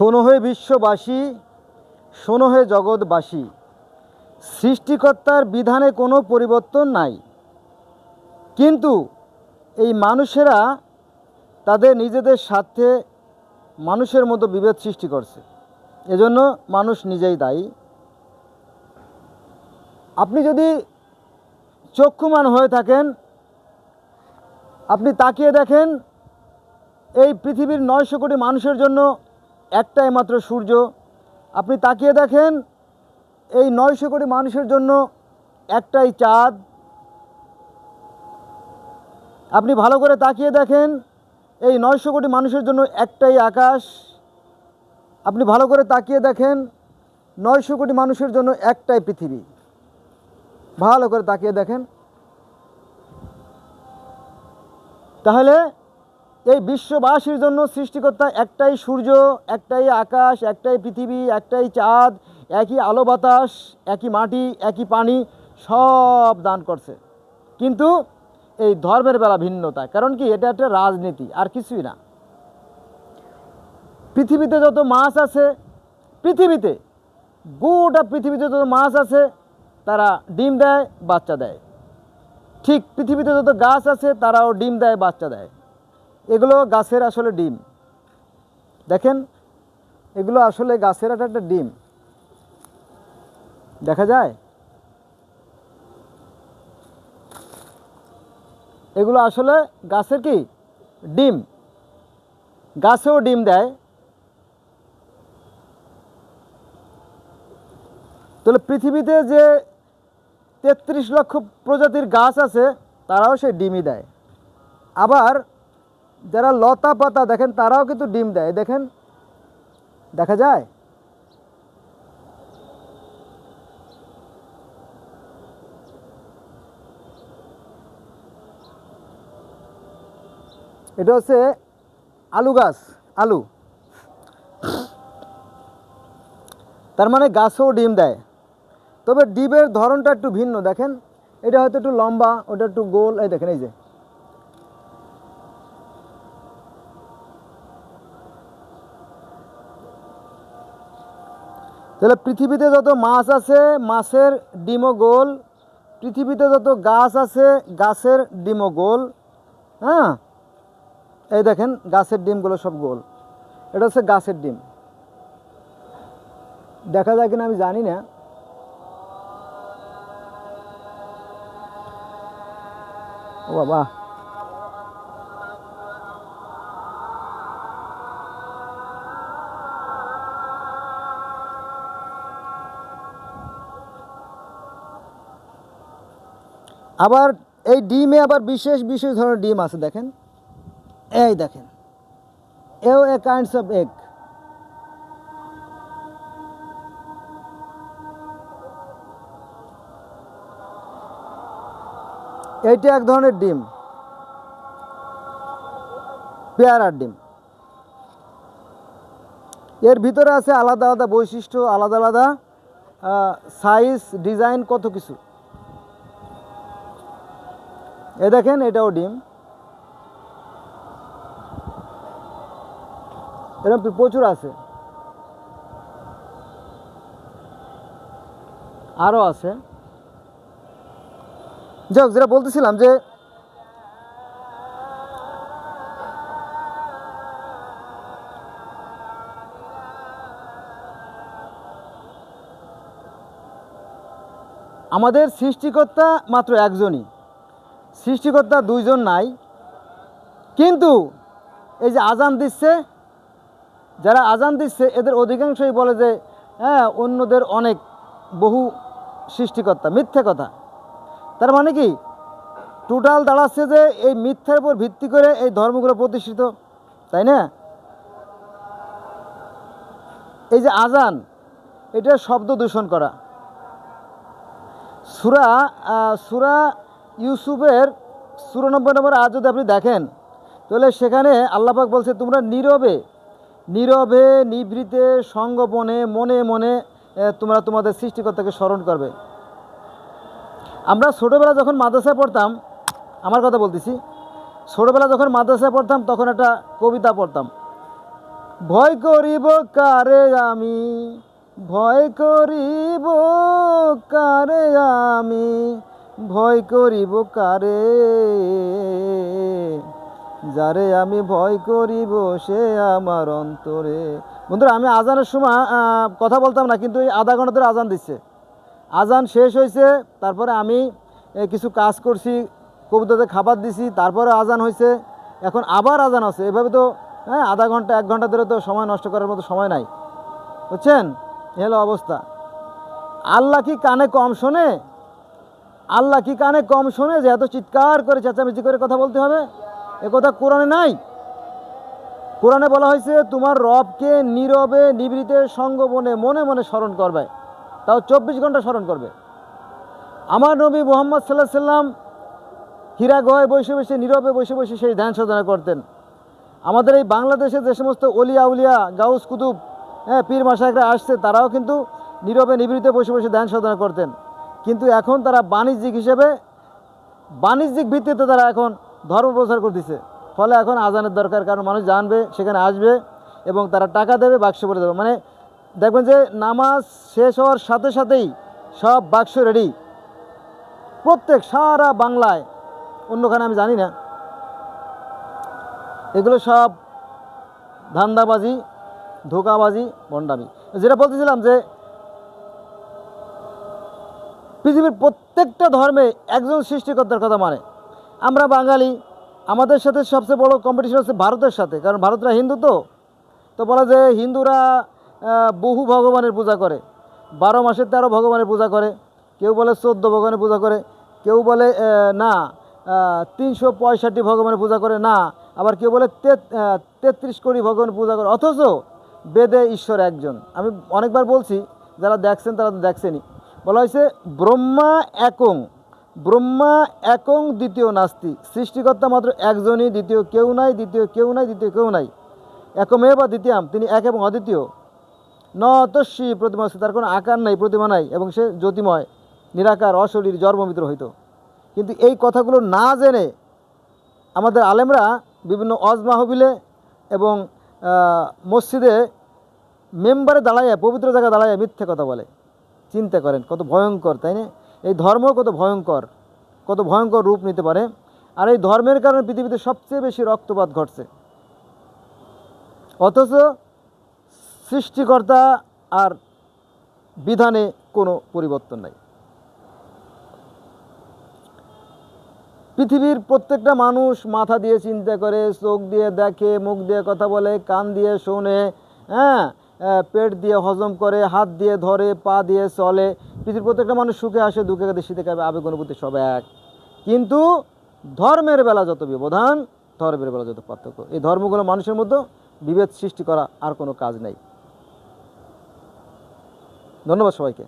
শোনো হে বিশ্ববাসী, শোনো হে জগৎবাসী। সৃষ্টিকর্তার বিধানে কোনো পরিবর্তন নাই। কিন্তু এই মানুষেরা তাদের নিজেদের স্বার্থে মানুষের মতো বিভেদ সৃষ্টি করছে। এজন্য মানুষ নিজেই দায়ী। আপনি যদি চক্ষুমান হয়ে থাকেন, আপনি তাকিয়ে দেখেন, এই পৃথিবীর নয়শো কোটি মানুষের জন্য একটাই মাত্র সূর্য। আপনি তাকিয়ে দেখেন, এই নয়শো কোটি মানুষের জন্য একটাই চাঁদ। আপনি ভালো করে তাকিয়ে দেখেন, এই নয়শো কোটি মানুষের জন্য একটাই আকাশ। আপনি ভালো করে তাকিয়ে দেখেন, নয়শো কোটি মানুষের জন্য একটাই পৃথিবী। ভালো করে তাকিয়ে দেখেন। তাহলে এই বিশ্ববাসীর জন্য সৃষ্টিকর্তা একটাই সূর্য, একটাই আকাশ, একটাই পৃথিবী, একটাই চাঁদ, একই আলো বাতাস, একই মাটি, একই পানি, সব দান করছে। কিন্তু এই ধর্মের বেলা ভিন্নতা, কারণ কি এটা একটা রাজনীতি, আর কিছুই না। পৃথিবীতে যত মাছ আছে, পৃথিবীতে, গোটা পৃথিবীতে যত মাছ আছে, তারা ডিম দেয়, বাচ্চা দেয়। ঠিক পৃথিবীতে যত গাছ আছে, তারাও ডিম দেয়, বাচ্চা দেয়। এগুলো গাছের আসলে ডিম। দেখেন, এগুলো আসলে গাছের একটা একটা ডিম। দেখা যায়? এগুলো আসলে গাছের কি? ডিম। গাছেও ডিম দেয়। তাহলে পৃথিবীতে যে তেত্রিশ লক্ষ প্রজাতির গাছ আছে, তারাও সেই ডিমই দেয়। আবার যারা লতা পাতা, দেখেন তারাও কিন্তু ডিম দেয়, দেখেন। দেখা যায়? এটা হচ্ছে আলু গাছ, আলু। তার মানে গাছও ডিম দেয়। তবে ডিমের ধরনটা একটু ভিন্ন, দেখেন। এটা হয়তো একটু লম্বা, ওটা একটু গোল, এই দেখেন, এই যে। তাহলে পৃথিবীতে যত মাছ আছে, মাছের ডিমও গোল পৃথিবীতে যত গাছ আছে, গাছের ডিমও গোল হ্যাঁ? এই দেখেন, গাছের ডিমগুলো সব গোল। এটা হচ্ছে গাছের ডিম। দেখা যায় কিনা আমি জানি না। বাবা। আবার এই ডিমে আবার বিশেষ বিশেষ ধরনের ডিম আছে, দেখেন। এই দেখেন। এও এ কাইন্ডস অফ এগ এইটা এক ধরনের ডিম। পেয়ারার ডিম। এর ভিতরে আছে আলাদা আলাদা বৈশিষ্ট্য, আলাদা আলাদা সাইজ ডিজাইন কত কিছু। এ দেখেন এটাও ডিম। এরকম প্রচুর আছে। আরও আছে। যাক যেটা বলতেছিলাম যে আমাদের সৃষ্টিকর্তা মাত্র একজনই। সৃষ্টিকর্তা দুইজন নাই। কিন্তু এই যে আজান দিচ্ছে, যারা আজান দিচ্ছে, এদের অধিকাংশই বলে যে হ্যাঁ অন্যদের অনেক বহু সৃষ্টিকর্তা, মিথ্যে কথা। তার মানে কি? টোটাল দাঁড়াচ্ছে যে, এই মিথ্যার উপর ভিত্তি করে এই ধর্মগুলো প্রতিষ্ঠিত, তাই না? এই যে আজান, এটা শব্দ দূষণ করা। সুরা সুরা ইউসুফের চুরানব্বই নম্বর আজ যদি আপনি দেখেন, তাহলে সেখানে আল্লাপাক বলছে, তোমরা নীরবে নীরবে, নিভৃতে সঙ্গপনে মনে মনে তোমরা তোমাদের সৃষ্টিকর্তাকে স্মরণ করবে। আমরা ছোটোবেলা যখন মাদ্রাসায় পড়তাম, আমার কথা বলতেছি ছোটোবেলা যখন মাদ্রাসায় পড়তাম, তখন একটা কবিতা পড়তাম। ভয় করিব কারে আমি? ভয় করিব কারে আমি? ভয় করিব কারে? যারে আমি ভয় করিব, সে আমার অন্তরে। বন্ধুরা, আমি আজানের সময় কথা বলতাম না, কিন্তু এই আধা ঘণ্টা ধরে আজান দিচ্ছে। আজান শেষ হয়েছে তারপরে আমি কিছু কাজ করছি, কবুতরদের খাবার দিছি তারপরে আজান হয়েছে এখন আবার আজান আছে, এভাবে তো হ্যাঁ আধা ঘণ্টা, এক ঘণ্টা ধরে তো সময় নষ্ট করার মতো সময় নাই। বুঝছেন? হলো অবস্থা। আল্লাহ কি কানে কম শোনে? আল্লাহ কি কানে কম শোনে যে এত চিৎকার করে চেঁচামেচি করে কথা বলতে হবে? এ কথা কোরআনে নাই। কোরআনে বলা হয়েছে, তোমার রবকে নীরবে, নিবৃতে, সঙ্গবনে, মনে মনে স্মরণ করবে। তাও চব্বিশ ঘণ্টা স্মরণ করবে। আমার নবী মোহাম্মদ সাল্লাহ সাল্লাম হীরা গয়ে বসে বসে, নীরবে বসে বসে সেই ধ্যান সাধনা করতেন। আমাদের এই বাংলাদেশে যে সমস্ত অলিয়া উলিয়া গাউস কুতুব হ্যাঁ পীর মাসাকরা আসছে, তারাও কিন্তু নীরবে, নিবৃতে বসে বসে ধ্যান সাধনা করতেন। কিন্তু এখন তারা বাণিজ্যিক হিসেবে, বাণিজ্যিক ভিত্তিতে তারা এখন ধর্ম প্রচার করতেছে। ফলে এখন আজানের দরকার, কারণ মানুষ জানবে, সেখানে আসবে এবং তারা টাকা দেবে, বাক্স ভরে দেবে। মানে দেখবেন যে নামাজ শেষ হওয়ার সাথে সাথেই সব বাক্স রেডি প্রত্যেক সারা বাংলায়, অন্যখানে আমি জানি না। এগুলো সব ধান্দাবাজি, ধোকাবাজি ভণ্ডামি যেটা বলতেছিলাম যে পৃথিবীর প্রত্যেকটা ধর্মে একজন সৃষ্টিকর্তার কথা মানে। আমরা বাঙালি, আমাদের সাথে সবচেয়ে বড় কম্পিটিশন হচ্ছে ভারতের সাথে, কারণ ভারতরা হিন্দু তো। তো বলা যে হিন্দুরা বহু ভগবানের পূজা করে। বারো মাসে তেরো ভগবানের পূজা করে, কেউ বলে চোদ্দ ভগবানের পূজা করে, কেউ বলে না তিনশো পঁয়ষট্টি ভগবানের পূজা করে, না, আবার কেউ বলে তেত্রিশ কোটি ভগবানের পূজা করে। অথচ বেদে ঈশ্বর একজন। আমি অনেকবার বলছি, যারা দেখছেন তারা তো দেখছেনই। বলা হয়েছে ব্রহ্মা একং। ব্রহ্মা একং দ্বিতীয় নাস্তি। সৃষ্টিকর্তা মাত্র একজনই, দ্বিতীয় কেউ নাই, দ্বিতীয় কেউ নাই, দ্বিতীয় কেউ নাই। একমে বা দ্বিতীয়াম, তিনি এক এবং অদ্বিতীয়। ন তস্বী প্রতিমা তার কোনো আকার নাই, প্রতিমা নাই, এবং সে জ্যোতিময়, নিরাকার, অশরীর জন্মমিত্র হইত। কিন্তু এই কথাগুলো না জেনে আমাদের আলেমরা বিভিন্ন অজ মাহবিলে এবং মসজিদে মেম্বারে দাঁড়াইয়া, পবিত্র জায়গায় দাঁড়াইয়া মিথ্যে কথা বলে। চিন্তা করেন, কত ভয়ঙ্কর, তাই না? এই ধর্ম কত ভয়ঙ্কর কত ভয়ঙ্কর রূপ নিতে পারে। আর এই ধর্মের কারণে পৃথিবীতে সবচেয়ে বেশি রক্তপাত ঘটছে। অথচ সৃষ্টিকর্তা আর বিধানে কোনো পরিবর্তন নাই। পৃথিবীর প্রত্যেকটা মানুষ মাথা দিয়ে চিন্তা করে, চোখ দিয়ে দেখে, মুখ দিয়ে কথা বলে, কান দিয়ে শোনে হ্যাঁ? পেট দিয়ে হজম করে, হাত দিয়ে ধরে, পা দিয়ে চলে। পৃথিবীর প্রত্যেকটা মানুষ সুখে আসে, দুঃখে কাঁদে, শীতে কাঁদে, আবেগ, অনুভূতি সব এক। কিন্তু ধর্মের বেলা যত ব্যবধান ধর্মের বেলা যত পার্থক্য, এই ধর্মগুলো মানুষের মধ্যে বিভেদ সৃষ্টি করা আর কোনো কাজ নেই। ধন্যবাদ সবাইকে।